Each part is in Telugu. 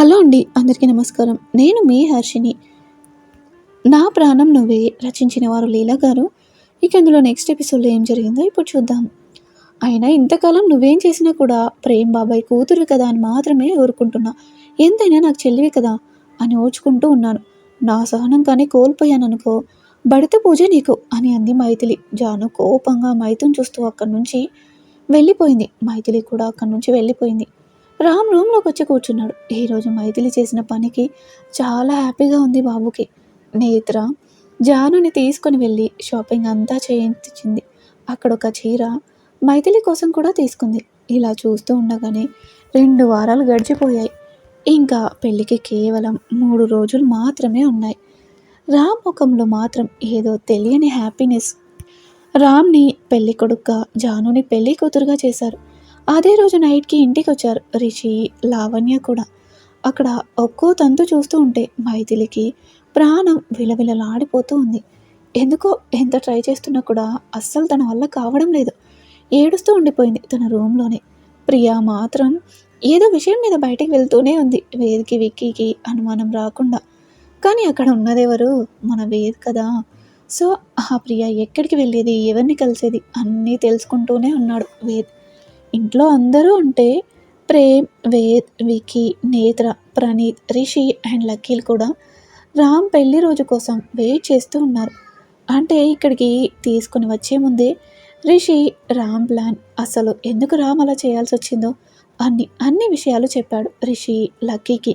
హలో అండి అందరికీ నమస్కారం. నేను మీ హర్షిని నా ప్రాణం నువ్వే రచించిన వారు లీలా గారు. ఇక అందులో నెక్స్ట్ ఎపిసోడ్లో ఏం జరిగిందో ఇప్పుడు చూద్దాం. అయినా ఇంతకాలం నువ్వేం చేసినా కూడా ప్రేమ్ బాబాయ్ కూతురు కదా అని మాత్రమే ఊరుకుంటున్నా. ఎంతైనా నాకు చెల్లివి కదా అని ఓర్చుకుంటూ ఉన్నాను. నా సహనం కానీ కోల్పోయాను అనుకో బడిత పూజ నీకు అని అంది మైథిలి. జాను కోపంగా మైతుని చూస్తూ అక్కడి నుంచి వెళ్ళిపోయింది. మైథిలి కూడా అక్కడి నుంచి వెళ్ళిపోయింది. రామ్ రూమ్లోకి వచ్చి కూర్చున్నాడు. ఈరోజు మైథిలి చేసిన పనికి చాలా హ్యాపీగా ఉంది బాబుకి. నేత్ర జానుని తీసుకొని వెళ్ళి షాపింగ్ అంతా చేయించింది. అక్కడ ఒక చీర మైథిలి కోసం కూడా తీసుకుంది. ఇలా చూస్తూ ఉండగానే రెండు వారాలు గడిచిపోయాయి. ఇంకా పెళ్ళికి కేవలం మూడు రోజులు మాత్రమే ఉన్నాయి. రామ్ ముఖంలో మాత్రం ఏదో తెలియని హ్యాపీనెస్. రామ్ని పెళ్ళి కొడుకుగా జానుని పెళ్ళి కూతురుగా చేశారు. అదే రోజు నైట్కి ఇంటికి వచ్చారు రిషి లావణ్య కూడా. అక్కడ ఒక్కో తంతు చూస్తూ ఉంటే మైథిలికి ప్రాణం విలవిలలాడిపోతూ ఉంది. ఎందుకో ఎంత ట్రై చేస్తున్నా కూడా అస్సలు తన వల్ల కావడం లేదు. ఏడుస్తూ ఉండిపోయింది తన రూమ్లోనే. ప్రియా మాత్రం ఏదో విషయం మీద బయటికి వెళ్తూనే ఉంది వేదికి విక్కీకి అనుమానం రాకుండా. కానీ అక్కడ ఉన్నదెవరు? మన వేద్ కదా. సో ఆ ప్రియ ఎక్కడికి వెళ్ళేది? ఎవరిని కలిసేది? అన్నీ తెలుసుకుంటూనే ఉన్నాడు వేద్. ఇంట్లో అందరూ ఉంటే ప్రేమ్ వేద్ వికీ నేత్ర ప్రణీత్ రిషి అండ్ లక్కీలు కూడా రామ్ పెళ్ళి రోజు కోసం వెయిట్ చేస్తూ ఉన్నారు. అంటే ఇక్కడికి తీసుకుని వచ్చే ముందే రిషి రామ్ ప్లాన్ అసలు ఎందుకు రామ్ అలా చేయాల్సి వచ్చిందో అన్ని అన్ని విషయాలు చెప్పాడు రిషి లక్కీకి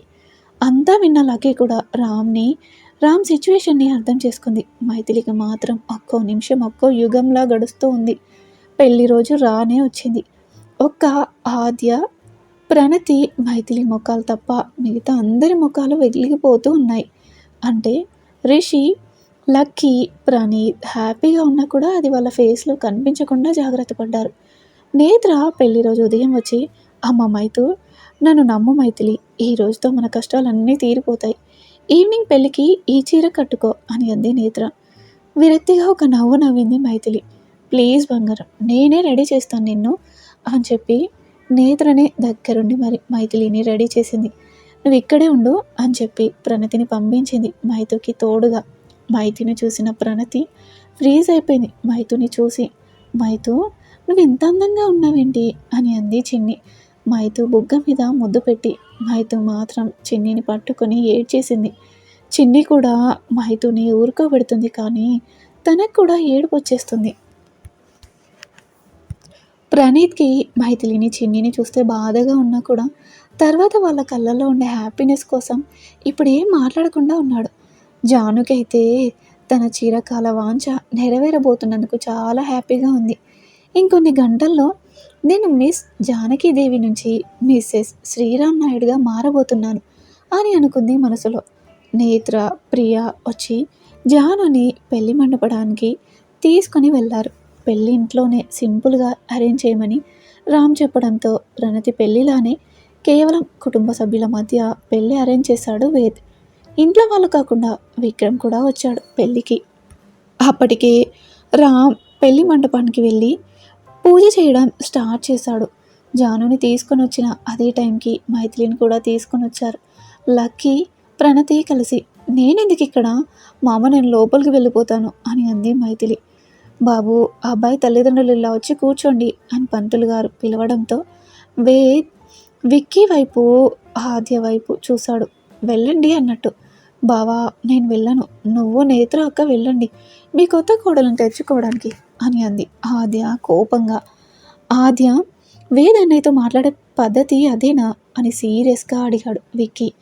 అంతా విన్న లక్కీ కూడా రామ్ని రామ్ సిచ్యువేషన్ని అర్థం చేసుకుంది. మైథిలికి మాత్రం ఒక్కో నిమిషం ఒక్కో యుగంలా గడుస్తూ ఉంది. పెళ్ళి రోజు రానే వచ్చింది. ఒక్క ఆద్య ప్రణతి మైథిలి ముఖాలు తప్ప మిగతా అందరి ముఖాలు వెలిగిపోతూ ఉన్నాయి. అంటే రిషి లక్కీ ప్రణీత్ హ్యాపీగా ఉన్నా కూడా అది వాళ్ళ ఫేస్లో కనిపించకుండా జాగ్రత్త పడ్డారు. నేత్ర పెళ్ళి రోజు ఉదయం వచ్చి అమ్మ మైతు నన్ను నమ్ము మైథిలి ఈ రోజుతో మన కష్టాలన్నీ తీరిపోతాయి. ఈవినింగ్ పెళ్ళికి ఈ చీర కట్టుకో అని అంది నేత్ర. విరక్తిగా ఒక నవ్వు నవ్వింది మైథిలి. ప్లీజ్ బంగారం నేనే రెడీ చేస్తాను నిన్ను. అని చెప్పి నేత్రనే దగ్గరుండి మరి మైథిలిని రెడీ చేసింది. నువ్వు ఇక్కడే ఉండు అని చెప్పి ప్రణతిని పంపించింది. మైథుకి తోడుగా మైతిని చూసిన ప్రణతి ఫ్రీజ్ అయిపోయింది. మైతుని చూసి మైథు నువ్వు ఇంత అందంగా ఉన్నావేంటి? అని అంది చిన్ని. మైతు బుగ్గ మీద ముద్దు పెట్టి మైతు మాత్రం చిన్నిని పట్టుకొని ఏడ్చేసింది. చిన్ని కూడా మైతుని ఊరుకోబెడుతుంది కానీ తనకు కూడా ఏడుపు వచ్చేస్తుంది ప్రణీత్కి మైథిలిని చిన్నిని చూస్తే బాధగా ఉన్నా కూడా తర్వాత వాళ్ళ కళ్ళల్లో ఉండే హ్యాపీనెస్ కోసం ఇప్పుడు ఏం మాట్లాడకుండా ఉన్నాడు. జానుకైతే తన చీరకాల వాంఛ నెరవేరబోతున్నందుకు చాలా హ్యాపీగా ఉంది. ఇంకొన్ని గంటల్లో నేను మిస్ జానకీదేవి నుంచి మిస్సెస్ శ్రీరామ్ నాయుడుగా మారబోతున్నాను అని అనుకుంది మనసులో. నేత్ర ప్రియ వచ్చి జానుని పెళ్ళి మండపడానికి తీసుకొని వెళ్ళారు పెళ్ళి ఇంట్లోనే సింపుల్గా అరేంజ్ చేయమని రామ్ చెప్పడంతో ప్రణతి పెళ్ళిలానే కేవలం కుటుంబ సభ్యుల మధ్య పెళ్ళి అరేంజ్ చేశాడు వేద్. ఇంట్లో వాళ్ళు కాకుండా విక్రమ్ కూడా వచ్చాడు పెళ్ళికి. అప్పటికే రామ్ పెళ్ళి మండపానికి వెళ్ళి పూజ చేయడం స్టార్ట్ చేశాడు. జానుని తీసుకొని వచ్చిన అదే టైంకి మైథిలిని కూడా తీసుకొని వచ్చారు. లక్కీ ప్రణతి కలిసి నేనెందుకు ఇక్కడ మామ నేను లోపలికి వెళ్ళిపోతాను అని అంది మైథిలి. బాబు ఆ అబ్బాయి తల్లిదండ్రులు ఇలా వచ్చి కూర్చోండి అని పంతులు గారు పిలవడంతో వేద్ విక్కీ వైపు ఆద్య వైపు చూశాడు. వెళ్ళండి అన్నట్టు. బావా నేను వెళ్ళను. నువ్వు నేత్ర అక్క వెళ్ళండి. మీ కొత్త కోడలను తెచ్చుకోవడానికి అని అంది ఆద్య కోపంగా. ఆద్య వేద్ అన్నయ్యతో మాట్లాడే పద్ధతి అదేనా? అని సీరియస్గా అడిగాడు విక్కీ.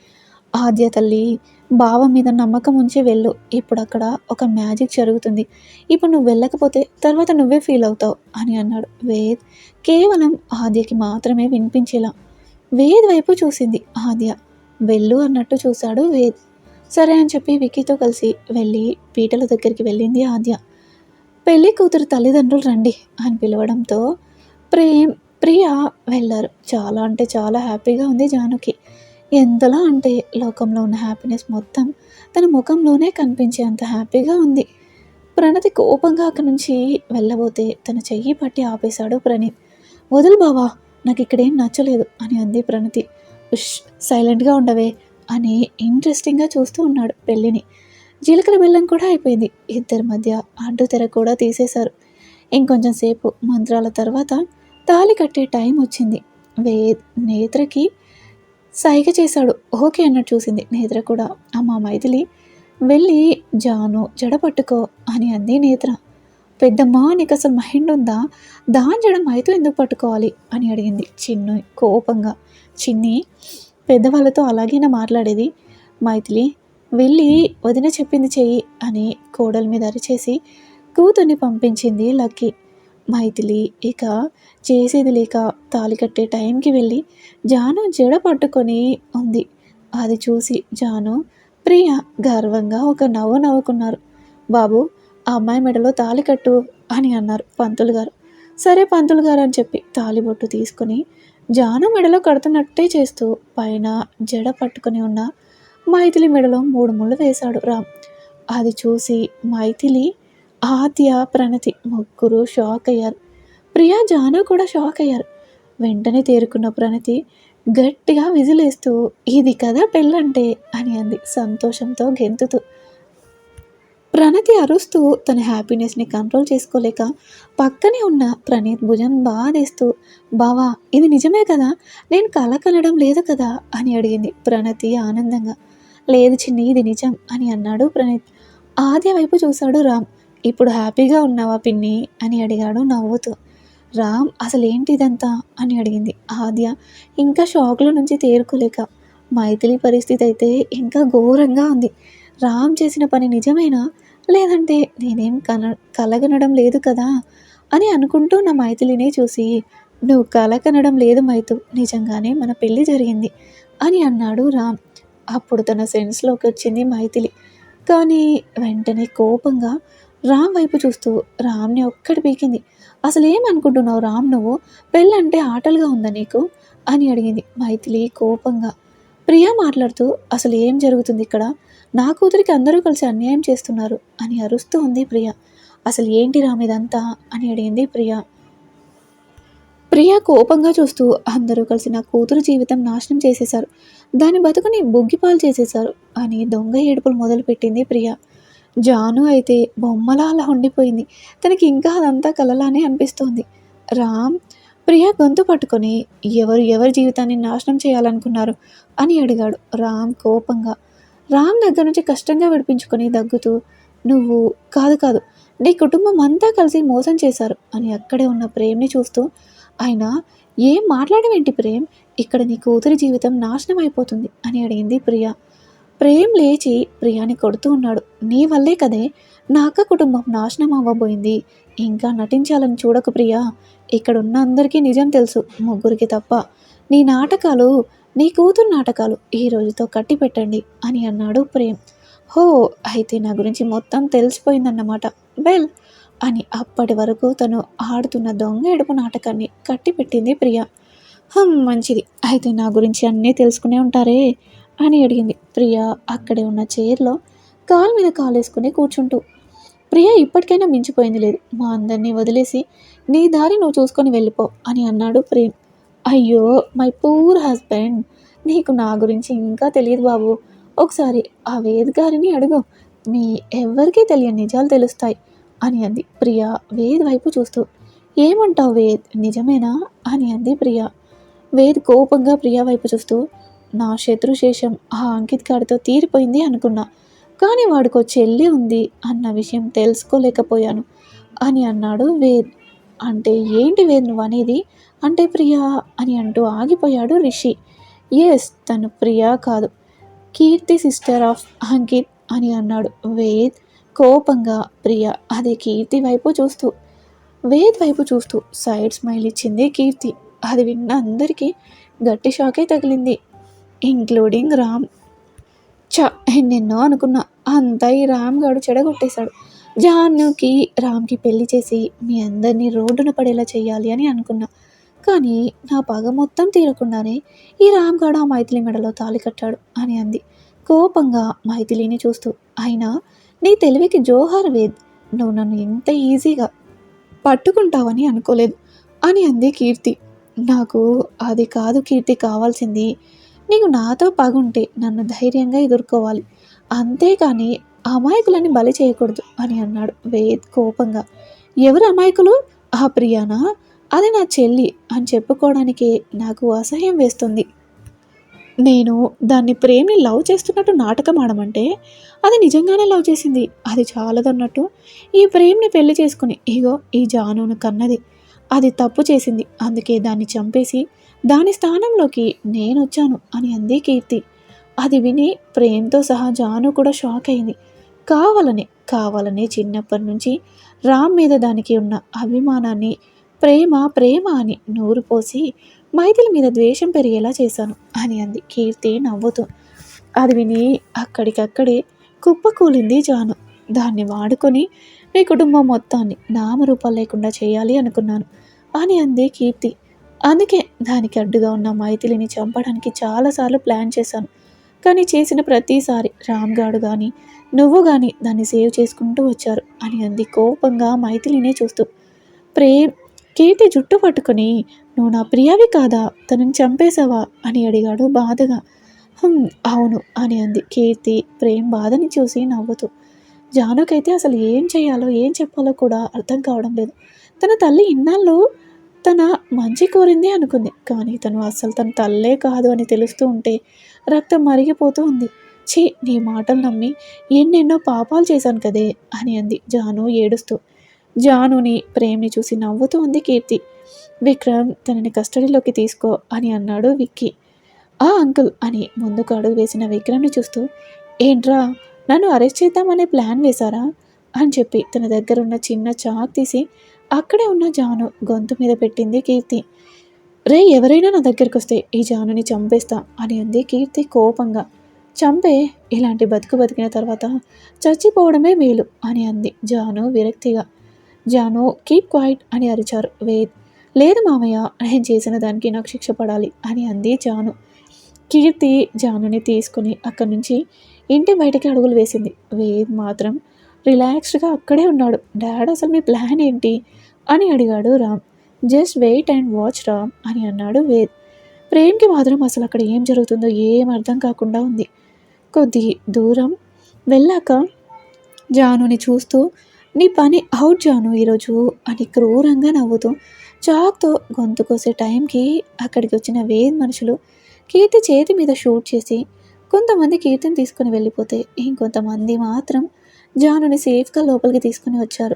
ఆద్య తల్లి బావ మీద నమ్మకం ఉంచి వెళ్ళు. ఇప్పుడు అక్కడ ఒక మ్యాజిక్ జరుగుతుంది. ఇప్పుడు నువ్వు వెళ్ళకపోతే తర్వాత నువ్వే ఫీల్ అవుతావు అని అన్నాడు వేద్. కేవలం ఆద్యకి మాత్రమే వినిపించేలా. వేద్ వైపు చూసింది ఆద్య. వెళ్ళు అన్నట్టు చూశాడు వేద్. సరే అని చెప్పి విక్కీతో కలిసి వెళ్ళి పీటల దగ్గరికి వెళ్ళింది ఆద్య. పెళ్ళి కూతురు తల్లిదండ్రులు రండి అని పిలవడంతో ప్రేమ్ ప్రియ వెళ్ళారు. చాలా అంటే చాలా హ్యాపీగా ఉంది జానుకి. ఎంతలా అంటే లోకంలో ఉన్న హ్యాపీనెస్ మొత్తం తన ముఖంలోనే కనిపించేంత హ్యాపీగా ఉంది. ప్రణతి కోపంగా అక్కడి నుంచి వెళ్ళబోతే తన చెయ్యి పట్టి ఆపేశాడు ప్రణీత్. వదులు బావా నాకు ఇక్కడేం నచ్చలేదు అని అంది ప్రణతి. ఉష్ సైలెంట్గా ఉండవే అని ఇంట్రెస్టింగ్గా చూస్తూ ఉన్నాడు పెళ్ళిని. జీలకర్ర బెల్లం కూడా అయిపోయింది. ఇద్దరి మధ్య అడ్డు తెర కూడా తీసేశారు. ఇంకొంచెం సేపు మంత్రాల తర్వాత తాళి కట్టే టైం వచ్చింది. వే నేత్రకి సైగ చేశాడు. ఓకే అన్నట్టు చూసింది నేత్ర కూడా. అమ్మ మైథిలి వెళ్ళి జాను జడ పట్టుకో అని అంది నేత్ర. పెద్దమ్మ నీకు అసలు మైండ్ ఉందా? దాని జడ మైతో ఎందుకు పట్టుకోవాలి? అని అడిగింది చిన్ను కోపంగా. చిన్ని పెద్దవాళ్ళతో అలాగేనా మాట్లాడేది? మైథిలి వెళ్ళి వదిన చెప్పింది చెయ్యి అని కోడల మీద అరిచేసి కూతుర్ని పంపించింది లక్కీ. మైథిలి ఇక చేసేది లేక తాలి కట్టే టైంకి వెళ్ళి జాను జడ పట్టుకొని ఉంది. అది చూసి జాను ప్రియ గర్వంగా ఒక నవ్వు నవ్వుకున్నారు. బాబు ఆ అమ్మాయి మెడలో తాలి కట్టు అని అన్నారు పంతులు గారు. సరే పంతులు గారు అని చెప్పి తాలిబొట్టు తీసుకొని జాను మెడలో కడుతున్నట్టే చేస్తూ పైన జడ పట్టుకొని ఉన్న మైథిలి మెడలో మూడు ముళ్ళు వేశాడు రామ్. అది చూసి మైథిలి ఆద్య ప్రణతి ముగ్గురు షాక్ అయ్యారు. ప్రియా జాను కూడా షాక్ అయ్యారు. వెంటనే తేరుకున్న ప్రణతి గట్టిగా విజిలేస్తూ ఇది కదా పెళ్ళంటే అని అంది సంతోషంతో గెంతుతూ. ప్రణతి అరుస్తూ తన హ్యాపీనెస్ని కంట్రోల్ చేసుకోలేక పక్కనే ఉన్న ప్రణీత్ భుజం బాధేస్తూ బావా ఇది నిజమే కదా? నేను కల కనడం లేదు కదా? అని అడిగింది ప్రణతి ఆనందంగా. లేదు చిన్ని ఇది నిజం అని అన్నాడు ప్రణీత్. ఆద్య వైపు చూశాడు రామ్. ఇప్పుడు హ్యాపీగా ఉన్నావా పిన్ని? అని అడిగాడు నవ్వుతూ. రామ్ అసలు ఏంటి ఇదంతా అని అడిగింది. ఆద్య ఇంకా షాక్లో నుంచి తేరుకోలేక. మైథిలి పరిస్థితి అయితే ఇంకా ఘోరంగా ఉంది. రామ్ చేసిన పని నిజమేనా? లేదంటే నేనేం కన కలగనడం లేదు కదా? అని అనుకుంటూ నా మైథిలినే చూసి నువ్వు కలకనడం లేదు మైతు నిజంగానే మన పెళ్ళి జరిగింది అని అన్నాడు రామ్. అప్పుడు తన సెన్స్లోకి వచ్చింది మైథిలి. కానీ వెంటనే కోపంగా రామ్ వైపు చూస్తూ రామ్ని ఒక్కటి పీకింది. అసలు ఏమనుకుంటున్నావు రామ్ నువ్వు? పెళ్ళంటే ఆటలుగా ఉందా నీకు? అని అడిగింది మైథిలి కోపంగా. ప్రియా మాట్లాడుతూ అసలు ఏం జరుగుతుంది ఇక్కడ? నా కూతురికి అందరూ కలిసి అన్యాయం చేస్తున్నారు అని అరుస్తూ ఉంది ప్రియ. అసలు ఏంటి రామ్ ఇదంతా? అని అడిగింది ప్రియా. ప్రియా కోపంగా చూస్తూ అందరూ కలిసి నా కూతురు జీవితం నాశనం చేసేశారు. దాని బతుకుని బుగ్గిపాలు చేసేశారు అని దొంగ ఏడుపులు మొదలుపెట్టింది ప్రియా. జాను అయితే బొమ్మలా అలా ఉండిపోయింది. తనకి ఇంకా అదంతా కలలానే అనిపిస్తోంది. రామ్ ప్రియ గొంతు పట్టుకొని ఎవరు ఎవరి జీవితాన్ని నాశనం చేయాలనుకున్నారు అని అడిగాడు రామ్ కోపంగా. రామ్ దగ్గర నుంచి కష్టంగా విడిపించుకొని దగ్గుతూ నువ్వు కాదు కాదు నీ కుటుంబం అంతా కలిసి మోసం చేశారు అని అక్కడే ఉన్న ప్రేమ్ని చూస్తూ ఆయన ఏం మాట్లాడమేంటి ప్రేమ్? ఇక్కడ నీ కూతురి జీవితం నాశనం అయిపోతుంది అని అడిగింది ప్రియ. ప్రేమ్ లేచి ప్రియాని కొడుతూ ఉన్నాడు. నీ వల్లే కదే నా అక్క కుటుంబం నాశనం అవ్వబోయింది. ఇంకా నటించాలని చూడకు ప్రియా. ఇక్కడ ఉన్న అందరికీ నిజం తెలుసు ముగ్గురికి తప్ప. నీ నాటకాలు నీ కూతురు నాటకాలు ఈ రోజుతో కట్టి పెట్టండి అని అన్నాడు ప్రేమ్. హో అయితే నా గురించి మొత్తం తెలిసిపోయిందన్నమాట. వెల్ అని అప్పటి వరకు తను ఆడుతున్న దొంగ ఎడుపు నాటకాన్ని కట్టిపెట్టింది ప్రియ. హమ్ మంచిది. అయితే నా గురించి అన్నీ తెలుసుకునే ఉంటారే? అని అడిగింది. ప్రియ అక్కడే ఉన్న చైర్లో కాలు మీద కాలు వేసుకుని కూర్చుంటూ ప్రియ ఇప్పటికైనా మించిపోయింది లేదు. మా అందరినీ వదిలేసి నీ దారి నువ్వు చూసుకొని వెళ్ళిపో అని అన్నాడు ప్రేమ్. అయ్యో మై పూర్ హస్బెండ్! నీకు నా గురించి ఇంకా తెలియదు బాబు. ఒకసారి ఆ వేద్ గారిని అడుగు. మీ ఎవరికీ తెలియని నిజాలు తెలుస్తాయి అని అంది ప్రియ వేద్ వైపు చూస్తూ. ఏమంటావు వేద్? నిజమేనా? అని అంది ప్రియ. వేద్ కోపంగా ప్రియా వైపు చూస్తూ నా శత్రుశేషం ఆ అంకిత్ గారితో తీరిపోయింది అనుకున్నా. కానీ వాడికో చెల్లి ఉంది అన్న విషయం తెలుసుకోలేకపోయాను. అని అన్నాడు వేద్. అంటే ఏంటి వేద్ నువ్వు అనేది? అంటే ప్రియా అని అంటూ ఆగిపోయాడు రిషి. ఎస్ తను ప్రియా కాదు. కీర్తి సిస్టర్ ఆఫ్ అంకిత్ అని అన్నాడు వేద్ కోపంగా. ప్రియా అదే కీర్తి వైపు చూస్తూ. వేద్ వైపు చూస్తూ సైడ్ స్మైల్ ఇచ్చింది కీర్తి. అది విన్న అందరికీ గట్టి షాకే తగిలింది. ఇంక్లూడింగ్ రామ్. చ ఎన్నెన్నో అనుకున్నా. అంతా ఈ రామ్ గాడు చెడగొట్టేశాడు. జాన్కి రామ్కి పెళ్ళి చేసి మీ అందరినీ రోడ్డున పడేలా చేయాలి అని అనుకున్నా. కానీ నా పగ మొత్తం తీరకుండానే ఈ రామ్ గాడు ఆ మైథిలి మెడలో తాళి కట్టాడు అని అంది. కోపంగా మైథిలిని చూస్తూ అయినా నీ తెలివికి జోహార్ వేద్ నువ్వు నన్ను ఇంత ఈజీగా పట్టుకుంటావని అనుకోలేదు అని అంది కీర్తి. నాకు అది కాదు కీర్తి కావాల్సింది నీకు నాతో పగుంటే నన్ను ధైర్యంగా ఎదుర్కోవాలి. అంతేకాని అమాయకులని బలి చేయకూడదు అని అన్నాడు వేద్ కోపంగా. ఎవరు అమాయకులు? ఆ ప్రియానా? అది నా చెల్లి అని చెప్పుకోవడానికి నాకు అసహ్యం వేస్తుంది. నేను దాన్ని ప్రేమిని లవ్ చేస్తున్నట్టు నాటకం ఆడమంటే అది నిజంగానే లవ్ చేసింది. అది చాలదన్నట్టు ఈ ప్రేమ్ని పెళ్ళి చేసుకుని ఇగో ఈ జానును కన్నది. అది తప్పు చేసింది. అందుకే దాన్ని చంపేసి దాని స్థానంలోకి నేను వచ్చాను అని అంది కీర్తి. అది విని ప్రేమ్తో సహా జాను కూడా షాక్ అయింది. కావాలనే కావాలనే చిన్నప్పటి నుంచి రామ్ మీద దానికి ఉన్న అభిమానాన్ని ప్రేమ ప్రేమ అని నూరు పోసి మైథిలి మీద ద్వేషం పెరిగేలా చేశాను అని అంది కీర్తి నవ్వుతూ. అది విని అక్కడికక్కడే కుప్పకూలింది జాను. దాన్ని వాడుకొని మీ కుటుంబం మొత్తాన్ని నామరూపాలు లేకుండా చేయాలి అనుకున్నాను అని అంది కీర్తి. అందుకే దానికి అడ్డుగా ఉన్న మైథిలిని చంపడానికి చాలాసార్లు ప్లాన్ చేశాను. కానీ చేసిన ప్రతిసారి రామ్ గాడు కానీ నువ్వు కానీ దాన్ని సేవ్ చేసుకుంటూ వచ్చారు అని అంది కోపంగా మైథిలినే చూస్తూ. ప్రేమ్ కీర్తి జుట్టు పట్టుకొని నువ్వు నా ప్రియావి కాదా? తనని చంపేశావా? అని అడిగాడు బాధగా. అవును అని అంది కీర్తి ప్రేమ్ బాధని చూసి నవ్వుతూ. జానుకైతే అసలు ఏం చేయాలో ఏం చెప్పాలో కూడా అర్థం కావడం లేదు. తన తల్లి ఇన్నాళ్ళు తన మంచి కోరింది అనుకుంది. కానీ తను అసలు తన తల్లే కాదు అని తెలుస్తూ ఉంటే రక్తం మరిగిపోతూ ఉంది. ఛీ నీ మాటలు నమ్మి ఎన్నెన్నో పాపాలు చేశాను కదే అని అంది జాను ఏడుస్తూ. జానుని ప్రేమ్ని చూసి నవ్వుతూ ఉంది కీర్తి. విక్రమ్ తనని కస్టడీలోకి తీసుకో అని అన్నాడు విక్కీ. ఆ అంకుల్ అని ముందుకు అడుగు వేసిన విక్రమ్ని చూస్తూ. ఏంట్రా నన్ను అరెస్ట్ చేద్దామనే ప్లాన్ వేశారా? అని చెప్పి తన దగ్గర ఉన్న చిన్న చాక్ తీసి అక్కడే ఉన్న జాను గొంతు మీద పెట్టింది కీర్తి. రే ఎవరైనా నా దగ్గరికి వస్తే ఈ జానుని చంపేస్తా అని అంది కీర్తి కోపంగా. చంపే ఇలాంటి బతుకు బతికిన తర్వాత చచ్చిపోవడమే మేలు అని అంది జాను విరక్తిగా. జాను కీప్ క్వైట్ అని అరిచారు వేద్. లేదు మామయ్య నేను చేసిన దానికి నాకు శిక్ష పడాలి అని అంది జాను. కీర్తి జానుని తీసుకుని అక్కడి నుంచి ఇంటి బయటకి అడుగులు వేసింది. వేద్ మాత్రం రిలాక్స్డ్గా అక్కడే ఉన్నాడు. డాడ్ అసలు మీ ప్లాన్ ఏంటి? అని అడిగాడు Ram. Just wait and watch Ram అని అన్నాడు వేద్. ప్రేమ్కి మాత్రం అసలు అక్కడ ఏం జరుగుతుందో ఏం అర్థం కాకుండా ఉంది. కొద్ది దూరం వెళ్ళాక జానుని చూస్తూ నీ పని అవుట్ జాను ఈరోజు అని క్రూరంగా నవ్వుతూ చాక్తో గొంతు కోసే టైంకి అక్కడికి వచ్చిన వేద్ మనుషులు కీర్తి చేతి మీద షూట్ చేసి కొంతమంది కీర్తిని తీసుకుని వెళ్ళిపోతే ఇంకొంతమంది మాత్రం జానుని సేఫ్గా లోపలికి తీసుకుని వచ్చారు.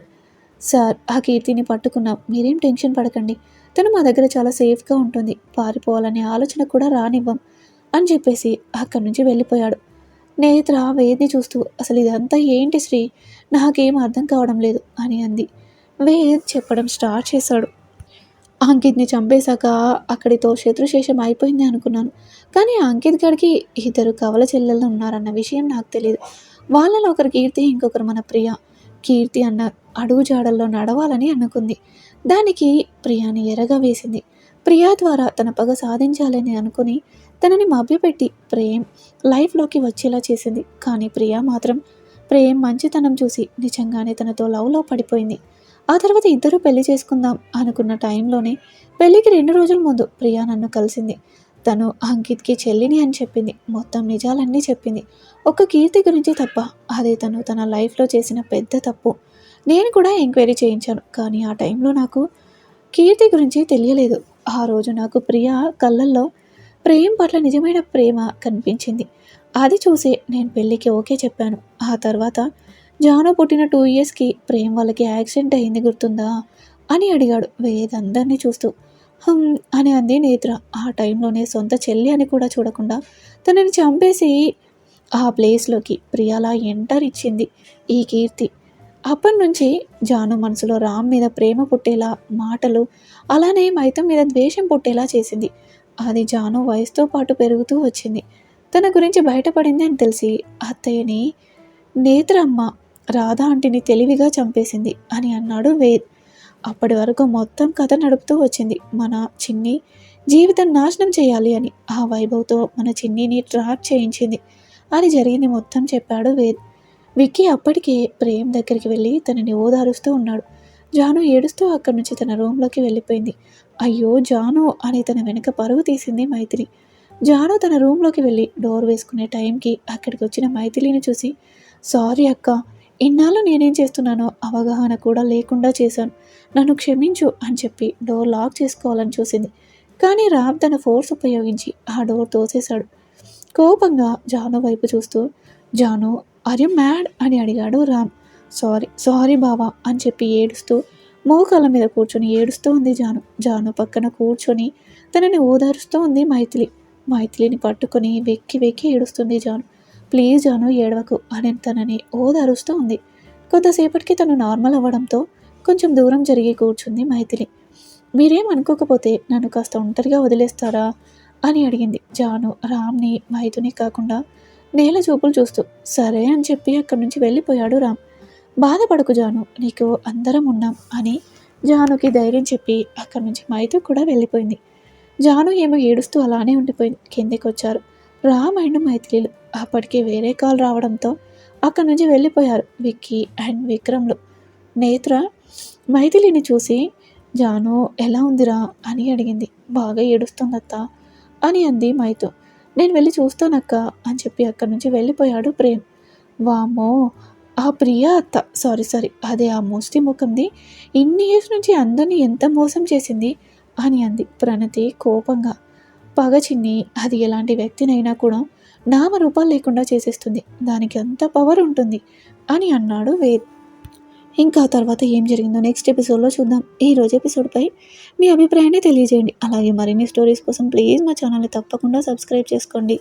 సార్ ఆ కీర్తిని పట్టుకున్నాం. మీరేం టెన్షన్ పడకండి. తను మా దగ్గర చాలా సేఫ్గా ఉంటుంది. పారిపోవాలనే ఆలోచన కూడా రానివ్వం అని చెప్పేసి అక్కడి నుంచి వెళ్ళిపోయాడు. నేత్ర వేద్ని చూస్తూ అసలు ఇదంతా ఏంటి శ్రీ? నాకేం అర్థం కావడం లేదు అని అంది. వేద్ చెప్పడం స్టార్ట్ చేశాడు. అంకిత్ని చంపేశాక అక్కడితో శత్రుశేషం అయిపోయింది అనుకున్నాను. కానీ అంకిత్ గడికి ఇద్దరు కవల చెల్లెళ్ళు ఉన్నారన్న విషయం నాకు తెలియదు వాళ్ళలో ఒకరు కీర్తి ఇంకొకరు మన ప్రియ. కీర్తి అన్న అడుగు జాడల్లో నడవాలని అనుకుంది. దానికి ప్రియాని ఎరగా వేసింది. ప్రియా ద్వారా తన పగ సాధించాలని అనుకుని తనని మభ్యపెట్టి ప్రేమ్ లైఫ్లోకి వచ్చేలా చేసింది. కానీ ప్రియా మాత్రం ప్రేమ్ మంచితనం చూసి నిజంగానే తనతో లవ్లో పడిపోయింది. ఆ తర్వాత ఇద్దరూ పెళ్ళి చేసుకుందాం అనుకున్న టైంలోనే పెళ్ళికి రెండు రోజుల ముందు ప్రియా నన్ను కలిసింది. తను అంకిత్కి చెల్లిని అని చెప్పింది. మొత్తం నిజాలన్నీ చెప్పింది. ఒక్క కీర్తి గురించి తప్ప అదే తను తన లైఫ్లో చేసిన పెద్ద తప్పు. నేను కూడా ఎంక్వైరీ చేయించాను కానీ ఆ టైంలో నాకు కీర్తి గురించి తెలియలేదు. ఆ రోజు నాకు ప్రియ కళ్ళల్లో ప్రేమ పట్ల నిజమైన ప్రేమ కనిపించింది. అది చూసి నేను పెళ్ళికి ఓకే చెప్పాను. ఆ తర్వాత జాను పుట్టిన టూ ఇయర్స్కి ప్రేమ్ వాళ్ళకి యాక్సిడెంట్ అయింది గుర్తుందా అని అడిగాడు వేదందరినీ చూస్తూ. అని అంది నేత్ర. ఆ టైంలోనే సొంత చెల్లి అని కూడా చూడకుండా తనని చంపేసి ఆ ప్లేస్లోకి ప్రియాలా ఎంటర్ ఇచ్చింది ఈ కీర్తి. అప్పటి నుంచి జాను మనసులో రామ్ మీద ప్రేమ పుట్టేలా మాటలు అలానే మైతం మీద ద్వేషం పుట్టేలా చేసింది. అది జాను వయసుతో పాటు పెరుగుతూ వచ్చింది. తన గురించి బయటపడింది అని తెలిసి అత్తయ్యని నేత్రమ్మ రాధా అంటిని తెలివిగా చంపేసింది అని అన్నాడు వేద్ అప్పటి వరకు మొత్తం కథ నడుపుతూ వచ్చింది. మన చిన్ని జీవితం నాశనం చేయాలి అని ఆ వైభవ్తో మన చిన్నిని ట్రాప్ చేయించింది. అని జరిగింది మొత్తం చెప్పాడు వేద్. విక్కీ అప్పటికే ప్రేమ్ దగ్గరికి వెళ్ళి తనని ఓదారుస్తూ ఉన్నాడు. జాను ఏడుస్తూ అక్కడి నుంచి తన రూమ్లోకి వెళ్ళిపోయింది. అయ్యో జాను అని తన వెనుక పరుగు తీసింది మైథిలి. జాను తన రూమ్లోకి వెళ్ళి డోర్ వేసుకునే టైంకి అక్కడికి వచ్చిన మైథిలిని చూసి సారీ అక్క ఇన్నాళ్ళు నేనేం చేస్తున్నానో అవగాహన కూడా లేకుండా చేశాను. నన్ను క్షమించు అని చెప్పి డోర్ లాక్ చేసుకోవాలని చూసింది. కానీ రామ్ తన ఫోర్స్ ఉపయోగించి ఆ డోర్ తోసేశాడు. కోపంగా జాను వైపు చూస్తూ జాను ఆర్ యు మ్యాడ్ అని అడిగాడు రామ్. సారీ సారీ బావా అని చెప్పి ఏడుస్తూ మోకాళ్ళ మీద కూర్చొని ఏడుస్తూ ఉంది జాను. జాను పక్కన కూర్చొని తనని ఓదారుస్తూ ఉంది మైథిలి. మైథిలిని పట్టుకొని వెక్కి వెక్కి ఏడుస్తుంది జాను. ప్లీజ్ జాను ఏడవకు అని తనని ఓదారుస్తూ ఉంది కొంతసేపటికి తను నార్మల్ అవ్వడంతో కొంచెం దూరం జరిగి కూర్చుంది మైథిలి. మీరేం అనుకోకపోతే నన్ను కాస్త ఒంటరిగా వదిలేస్తారా? అని అడిగింది జాను. రామ్ని మైథుని కాకుండా నేల చూపులు చూస్తూ సరే అని చెప్పి అక్కడి నుంచి వెళ్ళిపోయాడు రామ్. బాధపడకు జాను నీకు అందరం ఉన్నాం అని జానుకి ధైర్యం చెప్పి అక్కడి నుంచి మైతు కూడా వెళ్ళిపోయింది. జాను ఏమో ఏడుస్తూ అలానే ఉండిపోయింది కిందికి వచ్చారు రామ్ అండ్ మైథిలీలు అప్పటికే వేరే కాల్ రావడంతో అక్కడి నుంచి వెళ్ళిపోయారు విక్కీ అండ్ విక్రమ్లు. నేత్ర మైథిలిని చూసి జాను ఎలా ఉందిరా? అని అడిగింది. బాగా ఏడుస్తుందత్త అని అంది మైతు నేను వెళ్ళి చూస్తానక్క అని చెప్పి అక్కడి నుంచి వెళ్ళిపోయాడు ప్రేమ్. వామో ఆ ప్రియా అత్త. Sorry sorry. అదే ఆ ముష్టి ముఖంది. ఇన్ని ఇయర్స్ నుంచి అందరినీ ఎంత మోసం చేసింది? అని అంది ప్రణతి కోపంగా. పగ చిన్ని అది ఎలాంటి వ్యక్తినైనా కూడా నామరూపాలు లేకుండా చేసేస్తుంది. దానికి అంత పవర్ ఉంటుంది అని అన్నాడు వేద్. ఇంకా తర్వాత ఏం జరిగిందో నెక్స్ట్ ఎపిసోడ్లో చూద్దాం. ఈ రోజు ఎపిసోడ్పై మీ అభిప్రాయాన్ని తెలియజేయండి. అలాగే మరిన్ని స్టోరీస్ కోసం ప్లీజ్ మా ఛానల్ని తప్పకుండా సబ్స్క్రైబ్ చేసుకోండి.